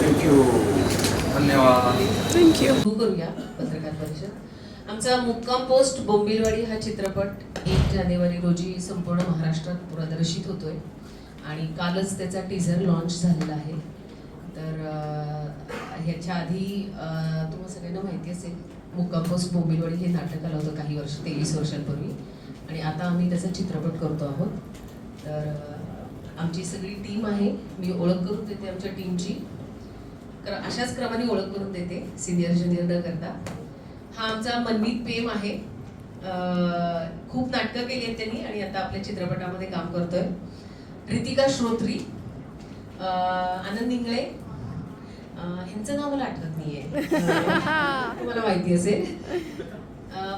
Thank you धन्यवाद. Thank you सुरू करूया पत्रकार परिषद. आमचा मुक्काम पोस्ट बोंबिलवाडी हा चित्रपट एक जानेवारी रोजी संपूर्ण महाराष्ट्रात प्रदर्शित होतोय. आणि कालच त्याचा टीझर लॉन्च झालेला आहे. तर ह्याच्या आधी तुम्हाला सगळ्यांना माहिती असेल मुक्काम पोस्ट बोंबिलवाडी हे नाटक आलं होतं काही वर्ष तेवीस वर्षांपूर्वी. आणि आता आम्ही त्याचा चित्रपट करतो आहोत. तर आमची सगळी टीम आहे. मी ओळख करून देते आमच्या टीमची क्र अशाच क्रमाने ओळख करून देते सिनियर ज्युनियर न करता. हा आमचा मनमीत प्रेम आहे. खूप नाटकं केली आहेत त्यांनी आणि आता आपल्या चित्रपटामध्ये काम करतोय. रितिका श्रोत्री आनंद इंगळे ह्यांचं नाव मला आठवत नाहीये. तुम्हाला माहिती असेल.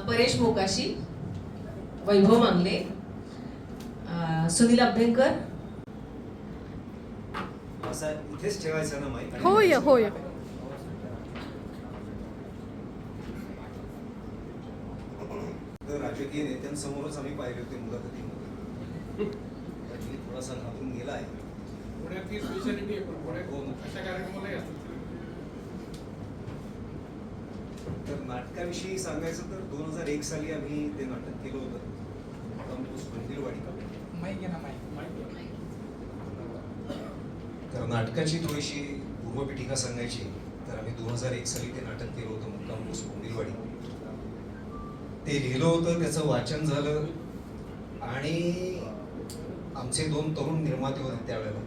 परेश मोकाशी वैभव मांगले सुनील अभ्यंकर असा इथेच ठेवायचा ना माईक होय होय. तर राजकीय नेत्यांसमोरच आम्ही पाहिले होते मुलाखतीमध्ये. तर मी थोडासा घाबरून गेला आहे. पुण्यात ती स्पेशालिटी आहे पण पुण्यात. अशा कार्यक्रमालाही असतात तर नाटकाविषयी सांगायचं तर दोन हजार एक साली आम्ही ते नाटक केलं होतं. कंपोज मंदिरवाडी माहिती ना माहिती तर नाटकाची थोडीशी पूर्वपीठिका सांगायची तर आम्ही दोन हजार एक साली ते नाटक केलं होतं मुक्काम पोस्ट मंदिरवाडी ते लिहिलं होतं त्याचं वाचन झालं आणि आमचे दोन तरुण निर्माते होते त्यावेळेला.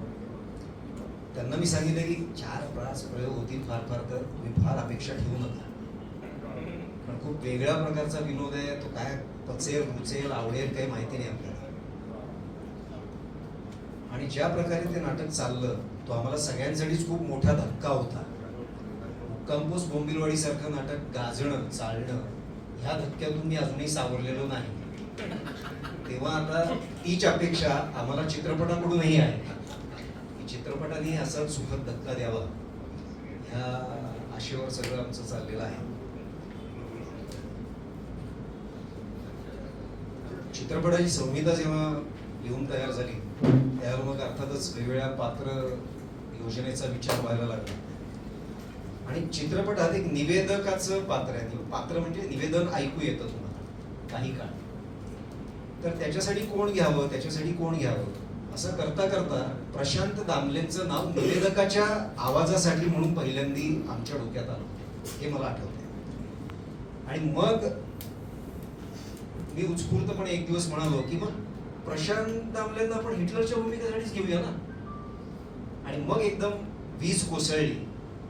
त्यांना मी सांगितलं की चार पाच प्रयोग होतील फार फार तर तुम्ही फार अपेक्षा ठेवू नका. पण खूप वेगळ्या प्रकारचा विनोद आहे तो काय पचेल रुचेल आवडेल काही माहिती नाही आपल्याला. आणि ज्या प्रकारे ते नाटक चाललं तो आम्हाला सगळ्यांसाठीच खूप मोठा धक्का होता. कंपोज बोंबिलवाडी सारखं नाटक गाजणं चालणं ह्या धक्क्यातून मी अजूनही सावरलेलो नाही. तेव्हा आता तीच अपेक्षा आम्हाला चित्रपटाकडूनही आहे. चित्रपटाने असा सुखद धक्का द्यावा. ह्या आशेवर सगळं आमचं चाललेलं आहे. चित्रपटाची संहिता जेव्हा लिहून तयार झाली त्यावर मग अर्थातच वेगवेगळ्या पात्र योजनेचा विचार व्हायला लागला. आणि चित्रपटात एक निवेदकाचं पात्र आहे. म्हणजे पात्र म्हणजे निवेदन ऐकू येतं तुम्हाला. काही काळ. तर त्याच्यासाठी कोण घ्यावं? त्याच्यासाठी कोण घ्यावं? असं करता करता प्रशांत दामलेंचं नाव निवेदकाच्या आवाजासाठी म्हणून पहिल्यांदी आमच्या डोक्यात आलं हे मला आठवतंय. आणि मग मी उत्स्फूर्तपणे एक दिवस म्हणालो की मग प्रशांत दामलेंना आपण हिटलरच्या भूमिकेसाठीच घेऊया ना? आणि मग एकदम वीज कोसळली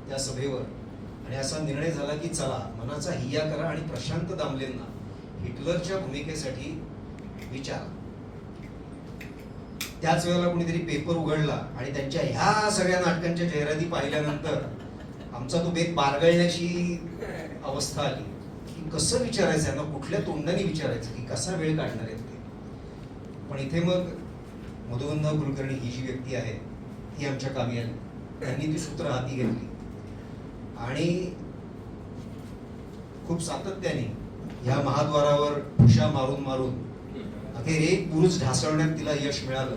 त्या सभेवर. आणि असा निर्णय झाला की चला मनाचा हिया करा आणि प्रशांत दामलेंना हिटलरच्या भूमिकेसाठी विचारा. त्याच वेळेला कुणीतरी पेपर उघडला आणि त्यांच्या ह्या सगळ्या नाटकांच्या जाहिराती पाहिल्यानंतर आमचा तो बेत बारगळण्याची अवस्था आली. की कसं विचारायचं? यांना कुठल्या तोंडाने विचारायचं? की कसा वेळ काढणार आहेत ते? पण इथे मग मधुगंधा कुलकर्णी ही जी व्यक्ती आहे ही आमच्या कामी आली. त्यांनी ती सूत्र हाती घेतली. आणि खूप सातत्याने ह्या महाद्वारावर उषा मारून मारून अखेर एक पुरुष ढासळण्यात तिला यश मिळालं.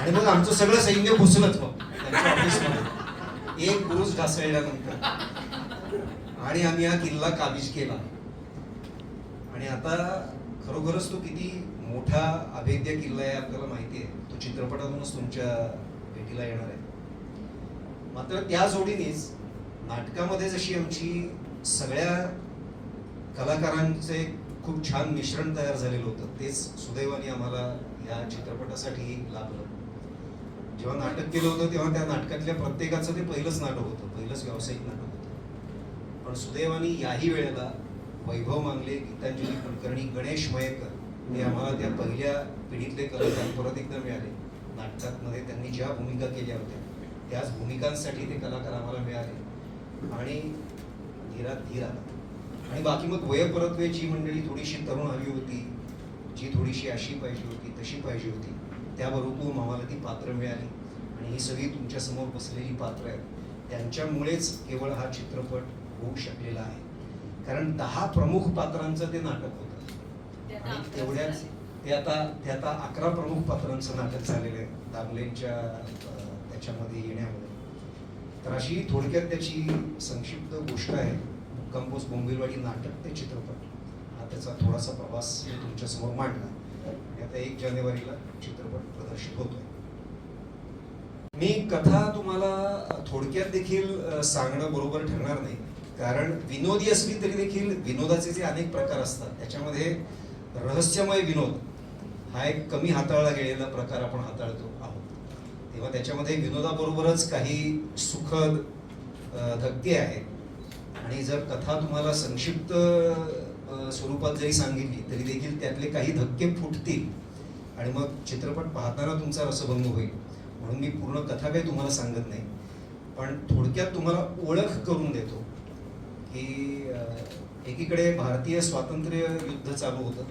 आणि मग आमचं सगळं सैन्य घुसलंच मग त्यांच्या ऑफिसमध्ये. एक पुरुष ढासळल्यानंतर. आणि आम्ही हा किल्ला काबीज केला. आणि आता खरोखरच तो किती मोठा अभेद्य किल्ला आहे आपल्याला माहिती आहे. तो चित्रपटातूनच तुमच्या भेटीला येणार आहे मात्र त्या जोडीनेच नाटकामध्ये जशी आमची सगळ्या कलाकारांचे खूप छान मिश्रण तयार झालेलं होतं तेच सुदैवाने आम्हाला या चित्रपटासाठी लाभलं. जेव्हा नाटक केलं होतं तेव्हा त्या नाटकातल्या प्रत्येकाचं ते पहिलंच नाटक होतं पहिलंच व्यावसायिक नाटक होतं. पण सुदैवाने याही वेळेला वैभव मांगले गीतांजली कुलकर्णी गणेश मयेकर हे आम्हाला त्या पहिल्या पिढीतले कलाकार परत एकदा मिळाले. नाटकामध्ये त्यांनी ज्या भूमिका केल्या होत्या त्याच भूमिकांसाठी ते कलाकार आम्हाला मिळाले. आणि धीरात धीर. आला आणि बाकी मग वयपरत्वे जी मंडळी थोडीशी तरुण हवी होती जी थोडीशी अशी पाहिजे होती तशी पाहिजे होती. त्याबरोबर आम्हाला ती पात्र मिळाली. आणि ही सगळी तुमच्यासमोर बसलेली पात्र आहेत. त्यांच्यामुळेच केवळ हा चित्रपट होऊ शकलेला आहे. कारण दहा प्रमुख पात्रांचं ते नाटक होतं. आणि तेवढ्याच ते आता ते आता अकरा प्रमुख पात्रांचं नाटक झालेलं आहे. दामलेंच्या त्याच्यामध्ये येण्यामध्ये. तर अशी थोडक्यात त्याची संक्षिप्त गोष्ट आहे. कंपोज बोंबिलवाडी नाटक ते चित्रपट. हा त्याचा थोडासा प्रवास मी तुमच्यासमोर मांडला आता एक जानेवारीला चित्रपट प्रदर्शित होतोय. मी कथा तुम्हाला थोडक्यात देखील सांगणं बरोबर ठरणार नाही. कारण विनोदी असली तरी देखील विनोदाचे जे अनेक प्रकार असतात त्याच्यामध्ये रहस्यमय विनोद हा एक कमी हाताळला गेलेला प्रकार आपण हाताळतो आहोत. तेव्हा त्याच्यामध्ये विनोदाबरोबरच काही सुखद धक्ती धक्के आहेत. आणि जर कथा तुम्हाला संक्षिप्त स्वरूपात जरी सांगितली तरी देखील त्यातले काही धक्के फुटतील. आणि मग चित्रपट पाहताना तुमचा रसभंग होईल. म्हणून मी पूर्ण कथा काही तुम्हाला सांगत नाही. पण थोडक्यात तुम्हाला ओळख करून देतो की एकीकडे भारतीय स्वातंत्र्य युद्ध चालू होतं.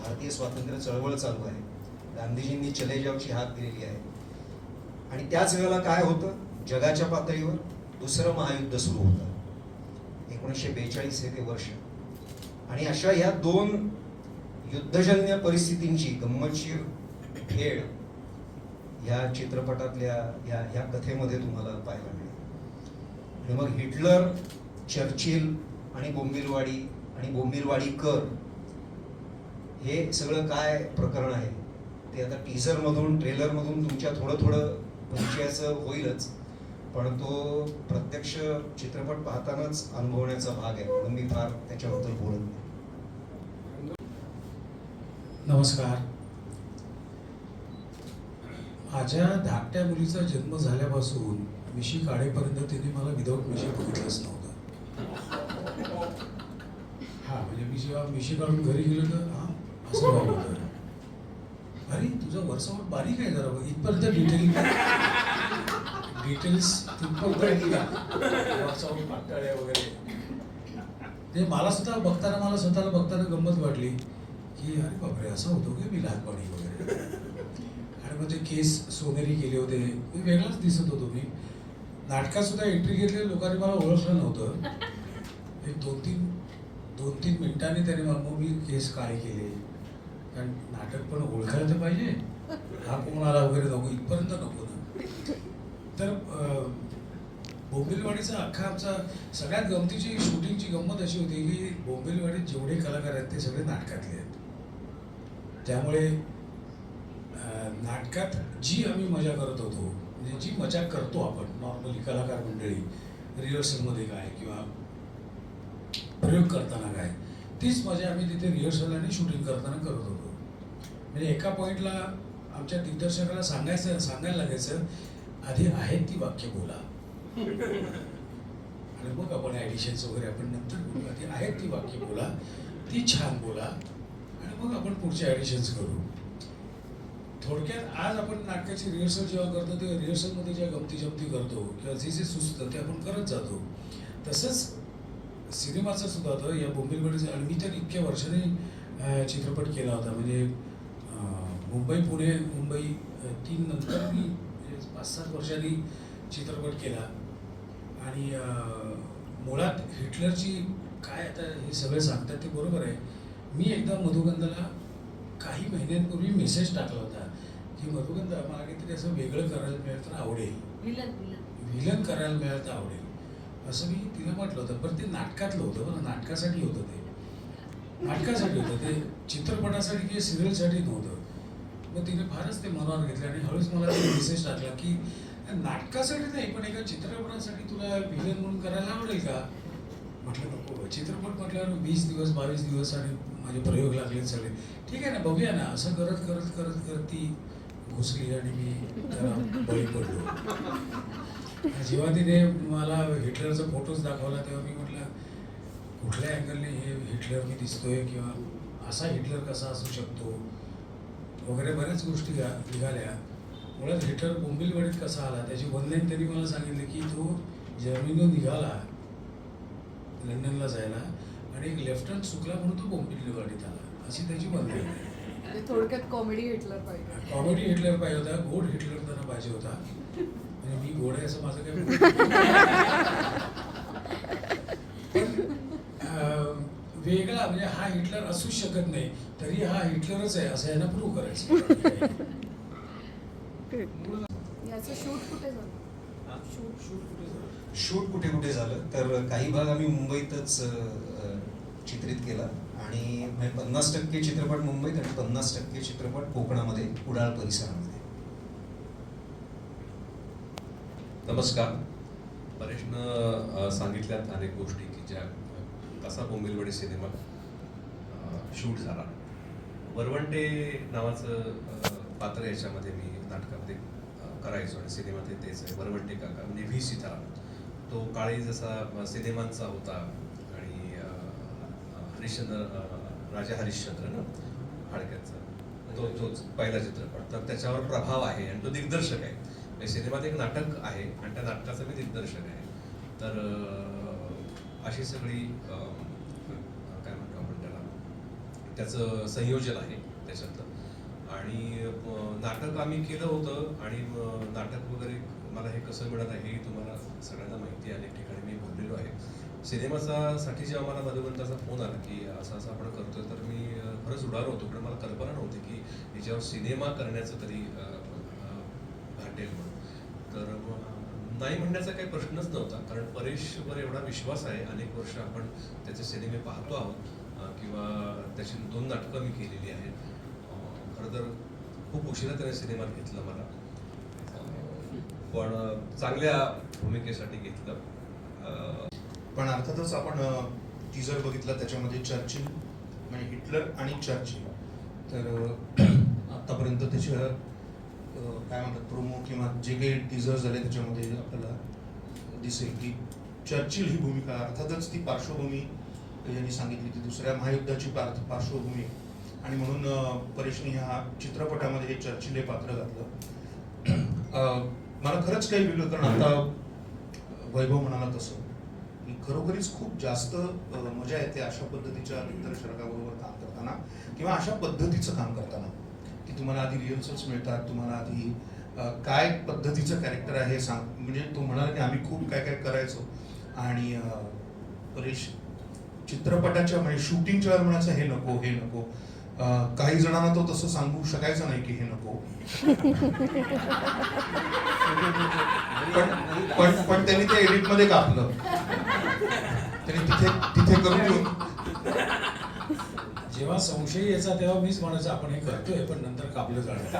भारतीय स्वातंत्र्य चळवळ चालू आहे. गांधीजींनी चले जावची हाक दिलेली आहे. आणि त्याच वेळेला काय होतं? जगाच्या पातळीवर दुसरं महायुद्ध सुरू होतं. एकोणीसशे बेचाळीस हे ते वर्ष. आणि अशा ह्या दोन युद्धजन्य परिस्थितींची गंमतशीर खेळ या चित्रपटातल्या या ह्या कथेमध्ये तुम्हाला पाहायला मिळेल. आणि मग हिटलर चर्चिल आणि बोंबिलवाडी आणि बोंबिलवाडीकर हे सगळं काय प्रकरण आहे? ते आता टीझरमधून ट्रेलरमधून तुमच्या थोडं थोडं परिचयाचं होईलच. पण तो प्रत्यक्ष चित्रपट पाहतानाच अनुभवण्याचा भाग आहे. म्हणून मी फार त्याच्याबद्दल बोलत नाही. नमस्कार. माझ्या धाकट्या मुलीचा जन्म झाल्यापासून मिशी काढेपर्यंत तिने मला विदाऊट मिशी बघितलंच नव्हतं. हा म्हणजे मी जेव्हा मिशी काढून घरी गेलो तर असं झालं अरे तुझा वरसावर बारीक आहे जरा इथपर्यंत डिटेलिंग डिटेल्स तिथपर्यंत पातळ्या वगैरे. ते मला सुद्धा बघताना मला स्वतःला बघताना गंमत वाटली की अरे बापरे असं होतो की मी लहानपणी वगैरे. आणि मग ते केस सोनेरी केले होते. मी वेगळाच दिसत होतो मी. नाटकात सुद्धा एंट्री घेतलेल्या लोकांनी मला ओळखलं नव्हतं. एक दोन तीन दोन तीन मिनिटांनी त्याने मग मग मी केस काळे केले. कारण नाटक पण ओळखायचं पाहिजे. हा कोणाला वगैरे नको इथपर्यंत नको ना तर बोंबिलवाडीचा अख्खा आमचा सगळ्यात गमतीची शूटिंगची गंमत अशी होती की बोंबिलवाडीत जेवढे कलाकार आहेत ते सगळे नाटकातले आहेत. त्यामुळे नाटकात जी आम्ही मजा करत होतो म्हणजे जी मजा करतो आपण नॉर्मली कलाकार मंडळी रिहर्सलमध्ये काय किंवा प्रयोग करताना काय तीच मजा आम्ही तिथे रिहर्सल आणि शूटिंग करताना करत होतो. म्हणजे एका पॉईंटला आमच्या दिग्दर्शकाला सांगायचं सांगायला लागायचं आधी आहेत ती वाक्य बोला. आणि मग आपण ॲडिशन्स वगैरे आपण नंतर बोलू. आधी आहेत ती वाक्य बोला ती छान बोला आणि मग आपण पुढचे ॲडिशन्स करू. थोडक्यात आज आपण नाटकाची रिहर्सल जेव्हा करतो ते रिहर्सलमध्ये ज्या गमती जमती करतो किंवा जे जे सुचतं ते आपण करत जातो. तसंच सिनेमाचं सुद्धा होतं. या बोंबिलवाडीचं आणि मी तर इतक्या वर्षांनी चित्रपट केला होता. म्हणजे मुंबई पुणे मुंबई तीन नंतर मी म्हणजे पाच सात वर्षांनी चित्रपट केला. आणि मुळात हिटलरची काय आता हे सगळे सांगतात ते बरोबर आहे. मी एकदा मधुगंधाला काही महिन्यांपूर्वी मेसेज टाकला होता की मधुगंधा मला काहीतरी असं वेगळं करायला मिळालं तर आवडेल. विलन करायला मिळालं तर आवडेल. असं मी तिला म्हटलं होतं. पण ते नाटकातलं होतं बरं नाटकासाठी होतं ते. नाटकासाठी होतं ते. चित्रपटासाठी किंवा सिरियलसाठी नव्हतं. मग तिने फारच ते मनावर घेतलं आणि हळूच मला ते मेसेज टाकला की नाटकासाठी नाही पण एका चित्रपटासाठी तुला व्हिलन म्हणून करायला आवडेल का? म्हटलं नको चित्रपट म्हटल्यावर वीस दिवस बावीस दिवस आणि माझे प्रयोग लागले सगळे. ठीक आहे ना बघूया ना. असं करत करत करत करत ती घुसली आणि मी त्याला बळी पडलो. जेव्हा तिने मला हिटलरचा फोटोज दाखवला तेव्हा मी म्हटलं कुठल्या अँगलने हे हिटलर मी दिसतोय किंवा असा हिटलर कसा असू शकतो? वगैरे बऱ्याच गोष्टी निघाल्या. मुळात हिटलर बोंबिलवाडीत कसा आला? त्याची वनलाईन त्यांनी मला सांगितलं की तो जर्मनीतून निघाला लंडनला जायला आणि एक लेफ्टनंट चुकला म्हणून तो बोंबिलवाडीत आला. अशी त्याची वनलाईन आहे म्हणजे थोडक्यात कॉमेडी हिटलर पाहिजे. कॉमेडी हिटलर पाहिजे होता गोड हिटलर त्यांना पाहिजे होता. म्हणजे मी गोड आहे असं माझं काही वेगळा म्हणजे हा हिटलर असूच शकत नाही. तरी हा हिटलरच आहे असं यांना प्रूव्ह करायचं. याचं शूट कुठे झालं? शूट. शूट कुठे झालं? शूट कुठे कुठे झालं? तर काही भाग आम्ही मुंबईतच चित्रित केला. आणि म्हणजे पन्नास टक्के चित्रपट मुंबईत आणि पन्नास टक्के चित्रपट कोकणामध्ये कुडाळ परिसरामध्ये. नमस्कार. परेशनं सांगितल्यात अनेक गोष्टी की ज्या कसा बोंबिलवाडी सिनेमा शूट झाला. वरवंटे नावाचं पात्र याच्यामध्ये मी नाटकामध्ये करायचो आणि सिनेमात तेच आहे. वरवंटे काका म्हणजे व्ही सीताराम तो काळी जसा सिनेमांचा होता आणि हरिश्चंद्र राजा हरिश्चंद्र ना हाडक्यांचा. तो तोच पहिला चित्रपट. तर त्याच्यावर प्रभाव आहे आणि तो दिग्दर्शक आहे. म्हणजे सिनेमात एक नाटक आहे आणि त्या नाटकाचं मी दिग्दर्शक आहे. तर अशी सगळी अं, काय म्हणतो आपण त्याला त्याचं संयोजन आहे त्याच्यातलं. आणि नाटक आम्ही केलं होतं आणि नाटक वगैरे मला हे कसं मिळत आहे हे तुम्हाला सगळ्यांना माहिती आहे. अनेक ठिकाणी मी बोललेलो आहे. सिनेमाचा साठी जेव्हा मला मधुवंताचा फोन आला की असं असं आपण करतोय तर मी खरंच उडालो होतो. पण मला कल्पना नव्हती की याच्यावर सिनेमा करण्याचं कधी अं, घाटेल म्हणून. तर मग नाही म्हणण्याचा काही प्रश्नच नव्हता. कारण परेशवर एवढा विश्वास आहे. अनेक वर्ष आपण त्याचे सिनेमे पाहतो आहोत. किंवा त्याची दोन नाटकं मी केलेली आहेत. खरं तर खूप उशिरा त्याने सिनेमात घेतलं मला. पण चांगल्या भूमिकेसाठी घेतलं. पण अर्थातच आपण टीजर बघितला त्याच्यामध्ये चर्चिल म्हणजे हिटलर आणि चर्चिल. तर आतापर्यंत त्याच्या काय म्हणतात प्रोमो किंवा जे काही टीजर झाले त्याच्यामध्ये आपल्याला दिसेल की चर्चिल ही भूमिका अर्थातच ती पार्श्वभूमी यांनी सांगितली ती दुसऱ्या महायुद्धाची पार्थ पार्श्वभूमी. आणि म्हणून परेशनी ह्या चित्रपटामध्ये हे चर्चिल पात्र घातलं. मला खरंच काही वेगळं कारण आता वैभव म्हणाला तसं. की खरोखरीच खूप जास्त मजा येते अशा पद्धतीच्या दिग्दर्शकाबरोबर काम करताना किंवा अशा पद्धतीचं काम करताना. की तुम्हाला आधी रिहर्सल्स मिळतात तुम्हाला आधी काय पद्धतीचं कॅरेक्टर आहे सांग म्हणजे तो म्हणाला की आम्ही खूप काय काय करायचो. आणि परेश चित्रपटाच्या म्हणजे शूटिंगच्या वेळेला म्हणायचं हे नको हे नको. काही जणांना तो तसं सांगू शकायचं नाही की हे नको. पण पण पण त्यांनी ते एडिटमध्ये कापलं. त्यांनी तिथे तिथे करून घेऊन. जेव्हा संशय यायचा तेव्हा मीच म्हणायचं आपण हे करतोय पण नंतर कापलं जाणार.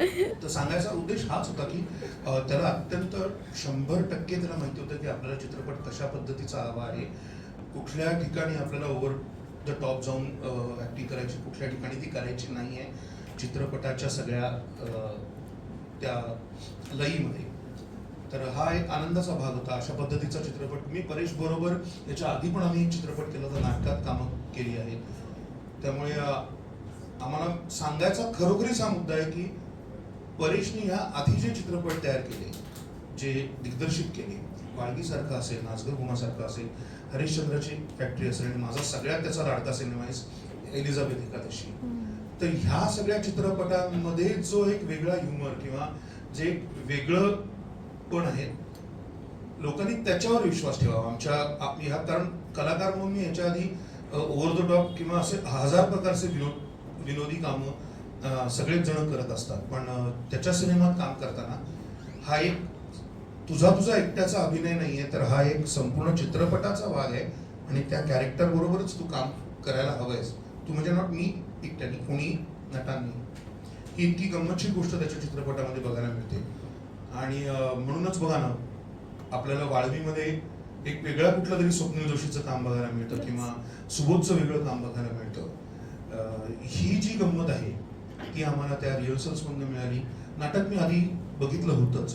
तर सांगायचा उद्देश हाच होता की त्याला अत्यंत शंभर टक्के त्याला माहिती होतं की आपल्याला चित्रपट कशा पद्धतीचा हवा आहे. कुठल्या ठिकाणी आपल्याला ओव्हर द टॉप जाऊन ऍक्टिंग करायची कुठल्या ठिकाणी ती करायची नाही आहे. चित्रपटाच्या सगळ्या त्या लईमध्ये. तर हा एक आनंदाचा भाग होता अशा पद्धतीचा चित्रपट. मी परेश बरोबर याच्या आधी पण आम्ही चित्रपट केला तर नाटकात कामं केली आहेत. त्यामुळे आम्हाला सांगायचा खरोखरीच हा मुद्दा आहे की परेशने ह्या आधी जे चित्रपट तयार केले जे दिग्दर्शित केले. वाळगीसारखं असेल नाचगर गुमासारखं असेल हरिश्चंद्राची फॅक्टरी असेल आणि माझा सगळ्यात त्याचा लाडका सिनेमा आहे एलिझाबेथ एकादशी. तर ह्या सगळ्या चित्रपटांमध्ये जो एक वेगळा ह्युमर किंवा जे एक वेगळं पण आहे लोकांनी त्याच्यावर विश्वास ठेवावा. आमच्या ह्या कारण कलाकार म्हणून मी ह्याच्या आधी ओव्हर द टॉप किंवा असे हजार प्रकारचे विनोद विनोदी कामं सगळेच जण करत असतात. पण त्याच्या सिनेमात काम करताना हा एक तुझा तुझा एकट्याचा अभिनय नाहीये तर हा एक संपूर्ण चित्रपटाचा भाग आहे आणि त्या कॅरेक्टर बरोबरच तू काम करायला हवंयस. तू म्हणजे नॉट मी एकट्याने कोणी नटांनी. ही इतकी गंमतशीर गोष्ट त्याच्या चित्रपटामध्ये बघायला मिळते. आणि म्हणूनच बघा ना आपल्याला वाळवीमध्ये एक वेगळा कुठलं तरी स्वप्नील जोशीचं काम बघायला मिळतं किंवा सुबोधचं वेगळं काम बघायला मिळतं. ही जी गंमत आहे ती आम्हाला त्या रिहर्सल्समधून मिळाली. नाटक मी आधी बघितलं होतंच.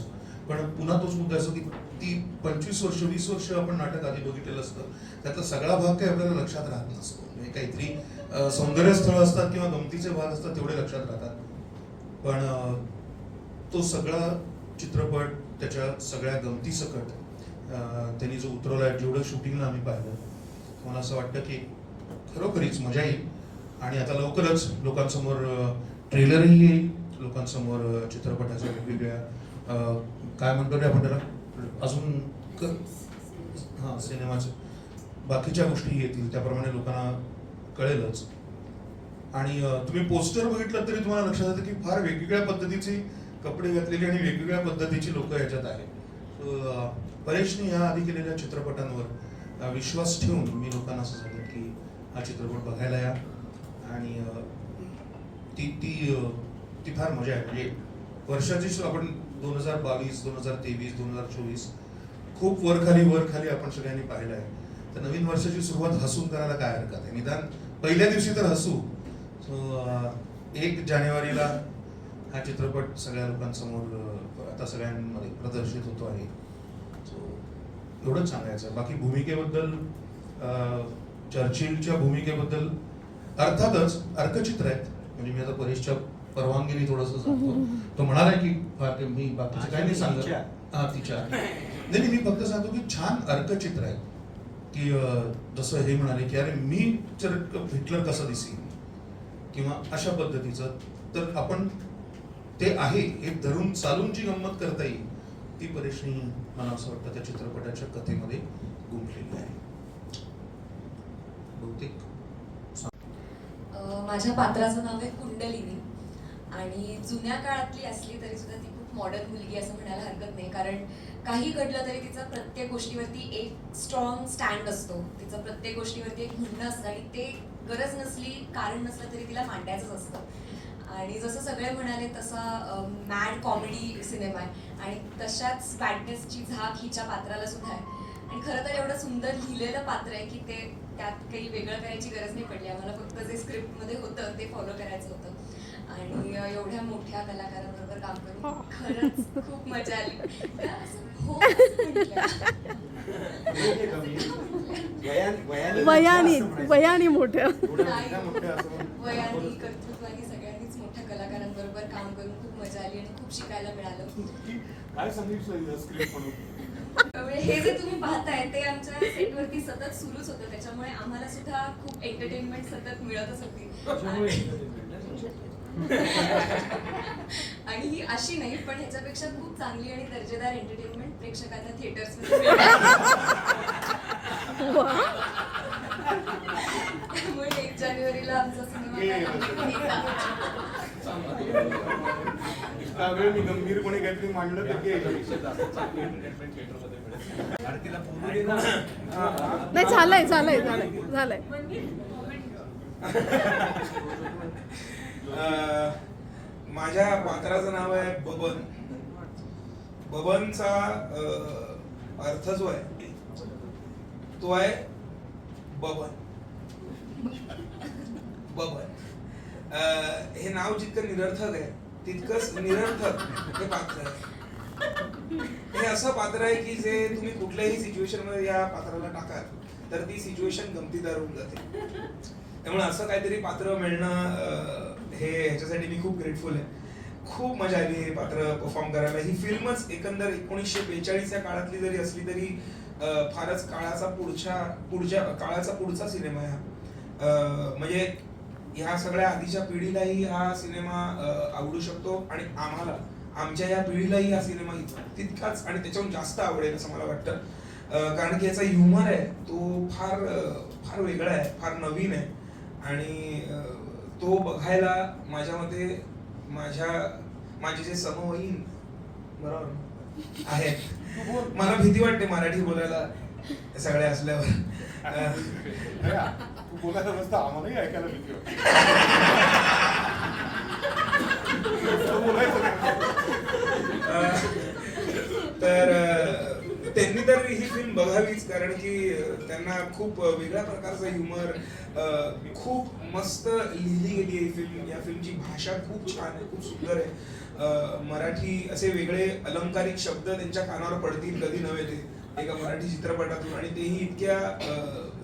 पण पुन्हा तोच मुद्दा असतो की ती पंचवीस वर्ष वीस वर्ष आपण नाटक आधी बघितलेलं असतं. त्यातला सगळा भाग काही आपल्याला लक्षात राहत नसतो. म्हणजे काहीतरी सौंदर्य स्थळ असतात किंवा गमतीचे भाग असतात तेवढे लक्षात राहतात. पण तो सगळा चित्रपट त्याच्या सगळ्या गमतीसकट त्यांनी जो उतरवला जेवढं शूटिंगला आम्ही पाहिलं मला असं वाटतं की खरोखरीच मजा येईल. आणि आता लवकरच लोकांसमोर ट्रेलरही येईल लोकांसमोर चित्रपटाच्या वेगवेगळ्या काय म्हणतो रे आपण त्याला? अजून क हां सिनेमाचे. बाकीच्या गोष्टी येतील त्याप्रमाणे लोकांना कळेलच. आणि तुम्ही पोस्टर बघितलं तरी तुम्हाला लक्षात येतं की फार वेगवेगळ्या पद्धतीचे कपडे घातलेली आणि वेगवेगळ्या पद्धतीची लोक याच्यात आहेत. परेशने या आधी केलेल्या चित्रपटांवर विश्वास ठेवून मी लोकांना असं सांगेन की हा चित्रपट बघायला या. आणि ती ती ती फार मजा आहे. म्हणजे वर्षाची आपण दोन हजार बावीस दोन हजार तेवीस दोन हजार चोवीस खूप वर खाली वर खाली आपण सगळ्यांनी पाहिलं आहे. तर नवीन वर्षाची सुरुवात हसून करायला काय हरकत आहे? निदान पहिल्या दिवशी तर हसू. सो एक जानेवारीला हा चित्रपट सगळ्या लोकांसमोर आता सगळ्यांमध्ये प्रदर्शित होतो आहे. सो एवढंच सांगायचं. बाकी भूमिकेबद्दल चर्चिलच्या भूमिकेबद्दल अर्थातच अर्कचित्र आहेत. म्हणजे मी आता परेशच्या परवानगीने थोडंसं सांगतो. तो म्हणाला की मी बाकीचं काही नाही सांगत. हा तिच्या. नाही मी फक्त सांगतो की छान अर्कचित्र आहे. की जसं हे म्हणाले की अरे मी हिटलर कसं दिसेल किंवा अशा पद्धतीचं. तर आपण ते आहे हे धरून चालून जी गंमत करता येईल ती परेशनी मला असं वाटतं त्या चित्रपटाच्या कथेमध्ये गुंफलेली आहे. बहुतेक माझ्या पात्राचं नाव आहे कुंडलिनी. आणि जुन्या काळातली असली तरी सुद्धा ती खूप मॉडर्न मुलगी असं म्हणायला हरकत नाही. कारण काही घडलं तरी तिचा प्रत्येक गोष्टीवरती एक स्ट्रॉंग स्टँड असतो. तिचं प्रत्येक गोष्टीवरती एक म्हणणं असतं आणि ते गरज नसली कारण नसलं तरी तिला मांडायचंच असतं. आणि जसं सगळे म्हणाले तसा मॅड कॉमेडी सिनेमा आहे. आणि तशाच बॅडनेसची झाक हिच्या पात्राला सुद्धा आहे. आणि खरं तर एवढं सुंदर लिहिलेलं पात्र आहे की ते त्यात काही वेगळं करायची गरज नाही पडली. आम्हाला फक्त जे स्क्रिप्टमध्ये होतं ते फॉलो करायचं होतं. आणि एवढ्या मोठ्या कलाकारांबरोबर काम करून खरंच खूप मजा आली. हो. वयाने वयाने मोठ्या वयाने कर्तृत्वाने सगळ्यांनीच मोठ्या कलाकारांबरोबर काम करून खूप मजा आली आणि खूप शिकायला मिळालं. काय त्यामुळे हे जे तुम्ही पाहताय ते आमच्या सेटवरती सतत सुरूच होतं. त्याच्यामुळे आम्हाला सुद्धा खूप एंटरटेनमेंट सतत मिळतच होती आणि ही अशी नाही पण ह्याच्यापेक्षा खूप चांगली आणि दर्जेदार एंटरटेनमेंट प्रेक्षकांना थिएटर्स त्यामुळे एक जानेवारीला आमचा सिनेमा गंभीरपणे काहीतरी मांडलं तर नाही झालंय झालंय झालंय झालंय. माझ्या पात्राचं नाव आहे बबन. बबनचा अं, अर्थ जो आहे तो आहे बबन. बबन. हे नाव जितकं निरर्थक आहे तितकंच निरर्थक हे पात्र आहे. हे असं पात्र आहे की जे तुम्ही कुठल्याही सिच्युएशनमध्ये या पात्राला टाकाल तर ती सिच्युएशन गमतीदार होऊन जाते. त्यामुळे असं काहीतरी पात्र मिळणं हे ह्याच्यासाठी मी खूप ग्रेटफुल आहे. खूप मजा आली हे पात्र परफॉर्म करायला. ही फिल्मच एकंदर एकोणीसशे बेचाळीस या काळातली जरी असली तरी फारच काळाचा पुढच्या पुढच्या काळाचा पुढचा सिनेमा आहे हा. म्हणजे ह्या सगळ्या आधीच्या पिढीलाही हा सिनेमा आवडू शकतो आणि आम्हाला आमच्या या पिढीलाही हा सिनेमा इत- तितकाच आणि त्याच्याहून जास्त आवडेल असं मला वाटतं. कारण की याचा ह्युमर आहे तो फार फार वेगळा आहे फार नवीन आहे. आणि तो बघायला माझ्या मते माझ्या माझे जे समवयीन बरोबर आहेत मला भीती वाटते मराठी बोलायला सगळे असल्यावर. तू बोलायला बसता आम्हालाही ऐकायला भीती वाटते. नुसतं बोलायचं नाही. तर त्यांनी तर ही फिल्म बघावीच कारण की त्यांना खूप वेगळ्या प्रकारचा ह्युमर खूप मस्त लिहिली गेली आहे फिल्म या फिल्मची भाषा खूप छान आहे खूप सुंदर आहे. मराठी असे वेगळे अलंकारिक शब्द त्यांच्या कानावर पडतील कधी नव्हे ते एका मराठी चित्रपटातून. आणि तेही इतक्या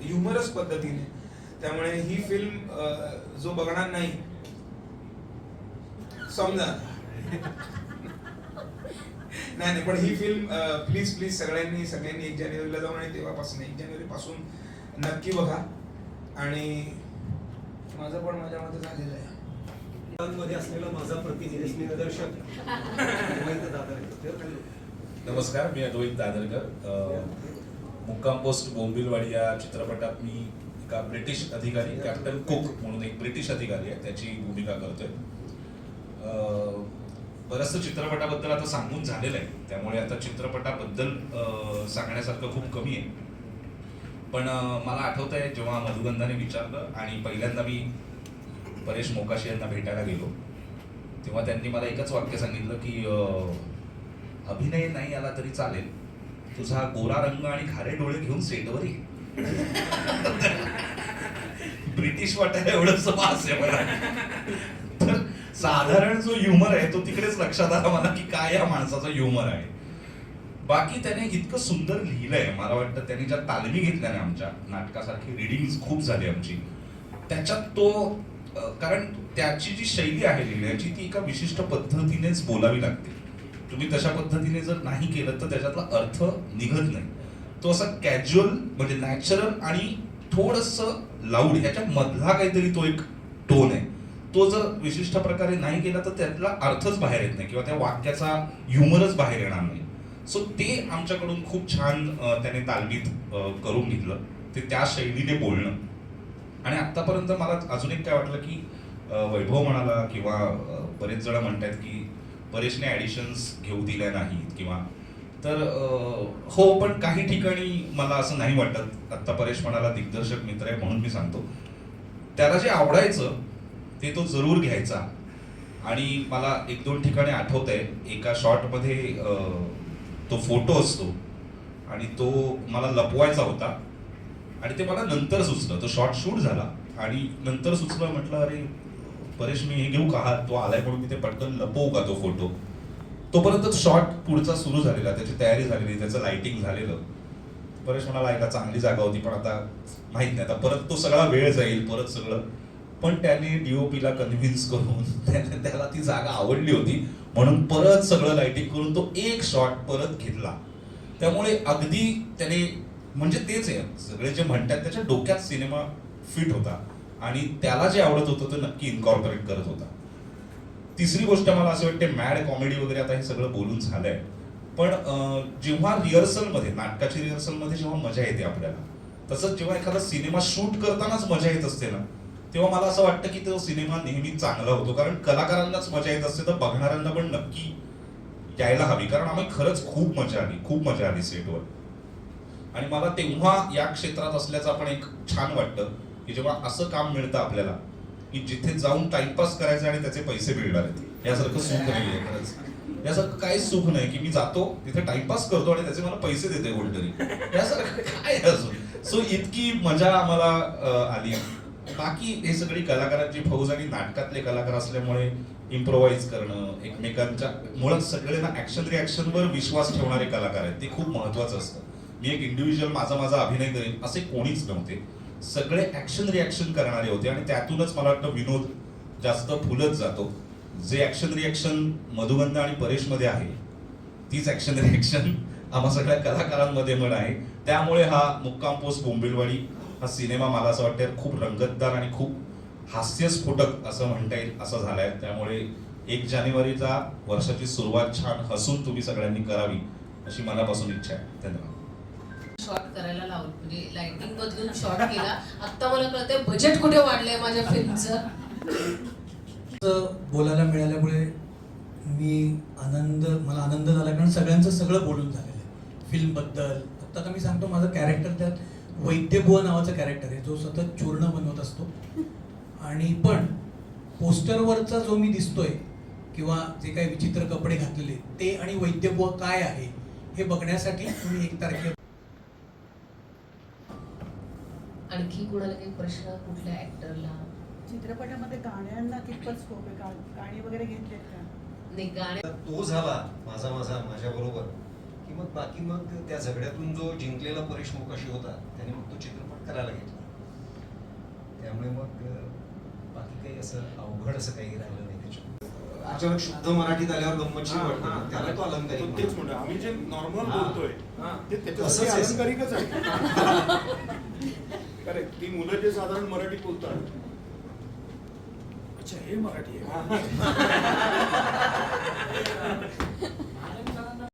ह्युमरस पद्धतीने. त्यामुळे ही फिल्म जो बघणार नाही समजा. नाही नाही पण ही फिल्म प्लीज प्लीज सगळ्यांनी सगळ्यांनी एक जानेवारीला जाऊन आणि तेव्हापासून एक जानेवारी पासून नक्की बघा. आणि माझं पण माझ्या मते झालेलं आहे. मध्ये असलेला माझा प्रतिनिधी निदर्शक नमस्कार मी अद्वैत दादरकर. मुक्काम पोस्ट बोंबिलवाडी या चित्रपटात मी एका ब्रिटिश अधिकारी कॅप्टन कुक म्हणून एक ब्रिटिश अधिकारी आहे त्याची भूमिका करतोय. अं, बरंचसं चित्रपटाबद्दल आता सांगून झालेलं आहे. त्यामुळे आता चित्रपटाबद्दल सांगण्यासारखं खूप कमी आहे. पण मला आठवत आहे जेव्हा मधुगंधाने विचारलं आणि पहिल्यांदा मी परेश मोकाशी यांना भेटायला गेलो तेव्हा त्यांनी मला एकच वाक्य सांगितलं की अभिनय नाही आला तरी चालेल. तुझा गोरा रंग आणि खारे डोळे घेऊन सेटवर ये. ब्रिटिश वाटायला एवढं वास आहे मला. साधारण जो ह्युमर आहे तो तिकडेच लक्षात आला मला की काय या माणसाचा ह्युमर आहे. बाकी त्याने इतकं सुंदर लिहिलंय मला वाटतं त्यांनी ज्या तालमी घेतल्या ना आमच्या नाटकासारखी रिडिंग खूप झाली आमची त्याच्यात तो कारण त्याची जी शैली आहे लिहिण्याची ती एका विशिष्ट पद्धतीनेच बोलावी लागते. तुम्ही तशा पद्धतीने जर नाही केलं तर त्याच्यातला अर्थ निघत नाही. तो असा कॅज्युअल म्हणजे नॅचरल आणि थोडस लाऊड ह्याच्या मधला काहीतरी तो एक टोन आहे. तो जर विशिष्ट प्रकारे नाही केला तर त्यातला अर्थच बाहेर येत नाही किंवा त्या वाक्याचा ह्युमरच बाहेर येणार नाही. सो ते आमच्याकडून खूप छान त्याने तालमीत करून घेतलं. ते त्या शैलीने बोलणं. आणि आतापर्यंत मला अजून एक काय वाटलं की वैभव म्हणाला किंवा बरेच जण म्हणतात की परेशने ॲडिशन्स घेऊ दिल्या नाहीत किंवा तर हो पण काही ठिकाणी मला असं नाही वाटत. आत्ता परेश म्हणाला दिग्दर्शक मित्र आहे म्हणून मी सांगतो. त्याला जे आवडायचं ते तो जरूर घ्यायचा. आणि मला एक दोन ठिकाणी आठवत आहे एका शॉटमध्ये तो फोटो असतो आणि तो मला लपवायचा होता. आणि ते मला नंतर सुचलं तो शॉर्ट शूट झाला. आणि नंतर सुचलं म्हटलं अरे परेश मी हे घेऊ का? हा तो आलाय म्हणून मी ते पटकन लपवू का तो फोटो? तोपर्यंत शॉट पुढचा सुरू झालेला त्याची तयारी झालेली त्याचं लाइटिंग झालेलं. परेश म्हणाला ऐका चांगली जागा होती पण आता माहीत नाही. आता परत तो सगळा वेळ जाईल परत सगळं. पण त्याने डीओपीला कन्व्हिन्स करून त्याने त्याला ती जागा आवडली होती. म्हणून परत सगळं लाइटिंग करून तो एक शॉट परत घेतला. त्यामुळे अगदी त्याने म्हणजे तेच आहे. सगळे जे म्हणतात त्याच्या डोक्यात सिनेमा फिट होता. आणि त्याला जे आवडत होतं ते नक्की इन्कॉर्पोरेट करत होता. तिसरी गोष्ट मला असं वाटते मॅड कॉमेडी वगैरे आता हे सगळं बोलून झालंय. पण जेव्हा रिहर्सलमध्ये नाटकाची रिहर्सलमध्ये जेव्हा मजा येते आपल्याला तसंच जेव्हा एखादा सिनेमा शूट करतानाच मजा येत असते ना तेव्हा मला असं वाटतं की तो सिनेमा नेहमी चांगला होतो. कारण कलाकारांनाच मजा येत असते तर बघणाऱ्यांना पण नक्की यायला हवी. कारण आम्ही खरंच खूप मजा आली खूप मजा आली सेटवर. आणि मला तेव्हा या क्षेत्रात असल्याचं पण एक छान वाटतं की जेव्हा असं काम मिळतं आपल्याला की जिथे जाऊन टाइमपास करायचे आणि त्याचे पैसे मिळणार आहेत. यासारखं सुख नाही आहे खरंच. यासारखं काहीच सुख नाही की मी जातो तिथे टाइमपास करतो आणि त्याचे मला पैसे देते कोणतरी यासारखं काय असो सो इतकी मजा आम्हाला आली. बाकी हे सगळी कलाकारांची फौज आणि नाटकातले कलाकार असल्यामुळे इम्प्रोवाइज करणं एकमेकांच्या मुळात सगळे ऍक्शन रिॲक्शनवर विश्वास ठेवणारे कलाकार आहेत. ते खूप महत्वाचं असतं. मी एक इंडिव्हिज्युअल माझा माझा अभिनय करेन असे कोणीच नव्हते. सगळे ऍक्शन रिॲक्शन करणारे होते आणि त्यातूनच मला वाटतं विनोद जास्त फुलत जातो. जे ऍक्शन रिॲक्शन मधुगंध आणि परेशमध्ये आहे तीच ऍक्शन रिॲक्शन आम्हा सगळ्या कलाकारांमध्ये पण आहे. त्यामुळे हा मुक्काम पोस्ट बोंबिलवाडी हा सिनेमा मला असं वाटतं खूप रंगतदार आणि खूप हास्यस्फोटक असं म्हणता येईल असं झालंय. त्यामुळे एक जानेवारीचा वर्षाची सुरुवात छान हसून तुम्ही सगळ्यांनी करावी अशी मनापासून इच्छा आहे. धन्यवाद. शॉट करायला लावलं. म्हणजे लाइटिंग बदलून शॉट केला. आता मला कळतंय बजेट कुठे वाढलंय माझ्या फिल्मचं बोलायला मिळाल्यामुळे मी आनंद मला आनंद झाला. कारण सगळ्यांचं सगळं बोलून झालेलं आहे. फिल्मबद्दल फक्त आता मी सांगतो माझं कॅरेक्टर त्यात वैद्यबुवा नावाचं कॅरेक्टर आहे. जो सतत चूर्ण बनवत असतो. आणि पण पोस्टरवरचा जो मी दिसतोय किंवा जे काही विचित्र कपडे घातलेले ते आणि वैद्यबुवा काय आहे हे बघण्यासाठी तुम्ही एक तारखे आणखी कुणाला काही प्रश्न? कुठल्या ऍक्टरला चित्रपटामध्ये गाण्यांना कितपत स्कोप आहे? गाणी वगैरे घेतलेत का? नाही गाणे तो झाला माझा माझा माझ्या बरोबर की मग बाकी मग त्या झगड्यातून जो जिंकलेला परेश मोकाशी होता त्याने मग तो चित्रपट करायला घेतला. त्यामुळे मग बाकी काही असं अवघड असं काही राहिलं नाही त्याच्यात अचानक शुद्ध मराठीत आल्यावर गंमतशीर वाटतं. त्याला तो अलंकारिक तेच म्हणतो. आम्ही जे नॉर्मल. बोलतोय हा. ते तसंच. अलंकारिकच आहे. करेक्ट ती मुलं जे साधारण मराठी बोलतात. अच्छा हे मराठी आहे.